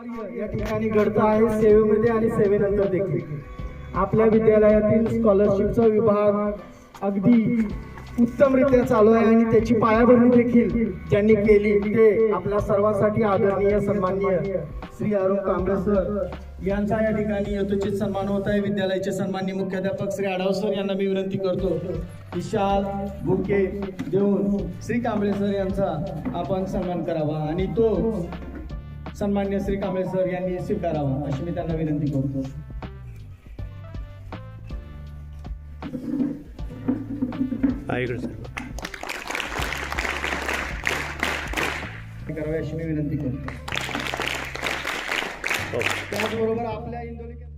या ठिकाणी घडतं आहे सेवेमध्ये आणि सेवेनंतर देखील. आपल्या विद्यालयातील स्कॉलरशिपचा विभाग अगदी उत्तमरित्या चालू आहे आणि त्याची पायाभरणी देखील ज्यांनी केली ते आपल्या सर्वांसाठी आदरणीय सन्माननीय श्री अरुण कांबळे सर यांचा या ठिकाणी यथोचित सन्मान होत आहे. विद्यालयाचे सन्माननीय मुख्याध्यापक श्री आढाव सर यांना मी विनंती करतो. विशाल भुके बुके देऊन श्री कांबळे सर यांचा आपण सन्मान करावा. आणि तो सन्मान्य श्री कांबळे सर यांनी स्वीकारावा अशी मी त्यांना विनंती करतो. करावे अशी मी विनंती करतो. हो. त्याचबरोबर आपल्या इंदोरी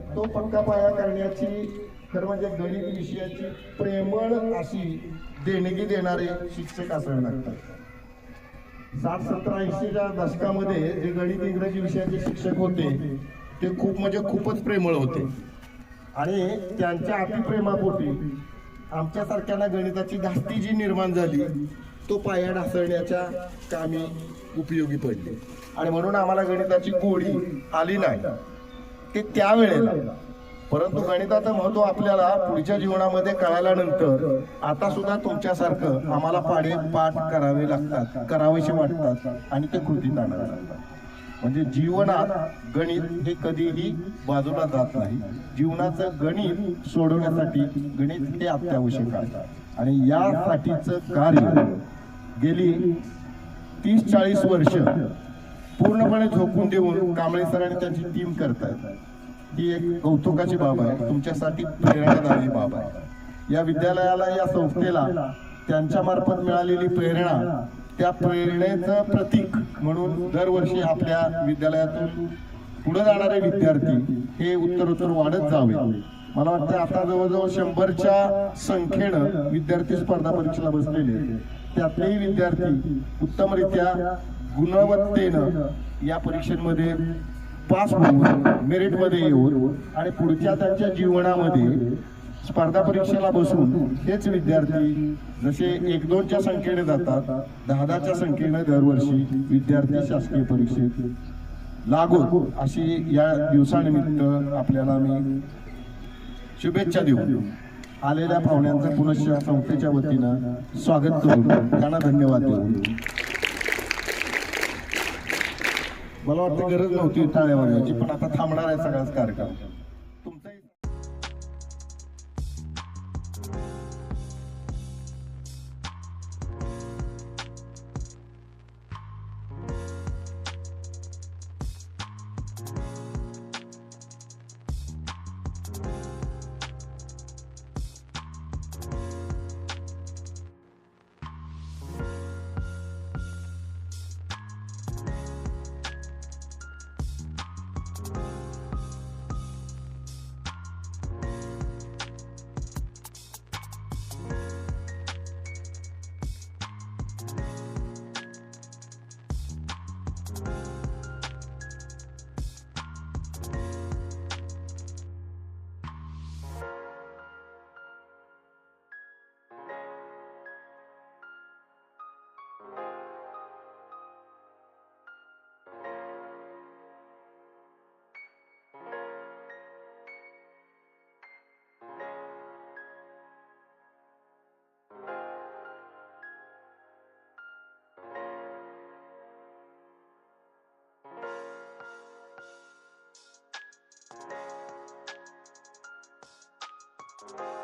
आणि तो पक्का पाया करण्याची खरं म्हणजे गणित विषयाची प्रेमळ अशी देणगी देणारे शिक्षक असावे लागतात. साठ सतरा ऐंशीच्या दशकामध्ये जे गणित इंग्रजी विषयाचे शिक्षक होते ते खूप म्हणजे खूपच प्रेमळ होते. आणि त्यांच्या अतिप्रेमापोटी आमच्यासारख्यांना गणिताची धास्ती जी निर्माण झाली तो पाया ढासळण्याच्या कामी उपयोगी पडली. आणि म्हणून आम्हाला गणिताची गोडी आली नाही. ते त्यावेळेला. परंतु गणिताचं महत्त्व आपल्याला पुढच्या जीवनामध्ये कळाल्यानंतर आता सुद्धा तुमच्यासारखं आम्हाला पाडे पाठ करावे लागतात करावेसे वाटतात आणि ते कृतीत आणावे लागतात. म्हणजे जीवनात गणित हे कधीही बाजूला जात नाही. जीवनाचं गणित सोडवण्यासाठी गणित हे अत्यावश्यक आहे. आणि यासाठीचं कार्य गेली तीस चाळीस वर्ष पूर्णपणे झोकून देऊन कांबळे सर आणि त्यांची टीम करतात ही एक कौतुकाची बाब आहे. तुमच्यासाठी प्रेरणादायी बाब आहे. या विद्यालयाला या संस्थेला त्यांच्या मार्फत मिळालेली प्रेरणा त्या प्रेरणेचं प्रतीक म्हणून दरवर्षी आपल्या विद्यालयातून पुढे जाणारे विद्यार्थी हे उत्तरोत्तर वाढत जावे. मला वाटतं आता जवळजवळ शंभरच्या संख्येनं विद्यार्थी स्पर्धा परीक्षेला बसलेले आहेत. त्यातलेही विद्यार्थी उत्तमरित्या गुणवत्तेनं या परीक्षेमध्ये पास होऊन मेरिटमध्ये येऊन आणि पुढच्या त्यांच्या जीवनामध्ये स्पर्धा परीक्षेला बसून हेच विद्यार्थी जसे एक दोनच्या संख्येने जातात दहा दहाच्या संख्येने दरवर्षी विद्यार्थी शासकीय परीक्षेत लागू अशी या दिवसानिमित्त आपल्याला मी शुभेच्छा देऊ आलेल्या पाहुण्यांचं पुनश्च संस्थेच्या वतीनं स्वागत करून त्यांना धन्यवाद देऊ मला वाटतं गरज नव्हती टाळ्या वाजवायची पण आता थांबणार आहे सगळाच कार्यक्रम. आहे